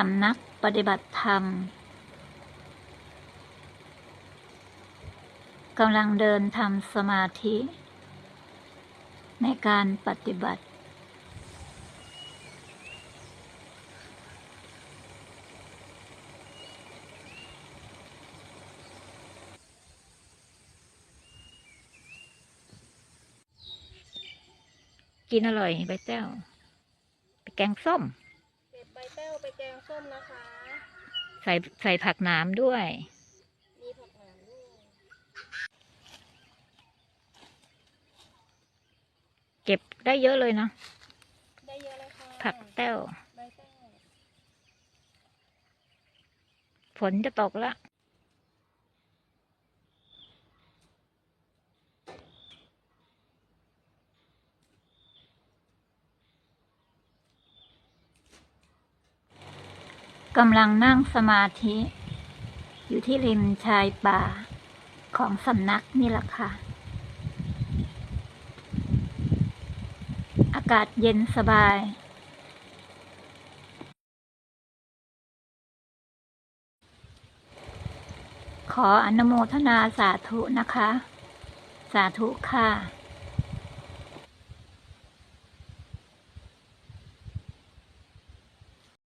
สำนักปฏิบัติธรรมกำลังเดินทำสมาธิ ในการปฏิบัติ กินอร่อยใบแต้วไปแกงส้ม ไปแกงส้มนะคะ ใส่ใส่ผักหนามด้วย มีผักหนามด้วย เก็บได้เยอะเลยเนาะ ได้เยอะเลยค่ะผักแต้ว ใบแต้ว ฝนจะตกละ กำลังนั่งสมาธิ อยู่ที่ริมชายป่าของสำนักนี่แหละค่ะ อากาศเย็นสบาย ขออนุโมทนาสาธุนะคะ สาธุค่ะ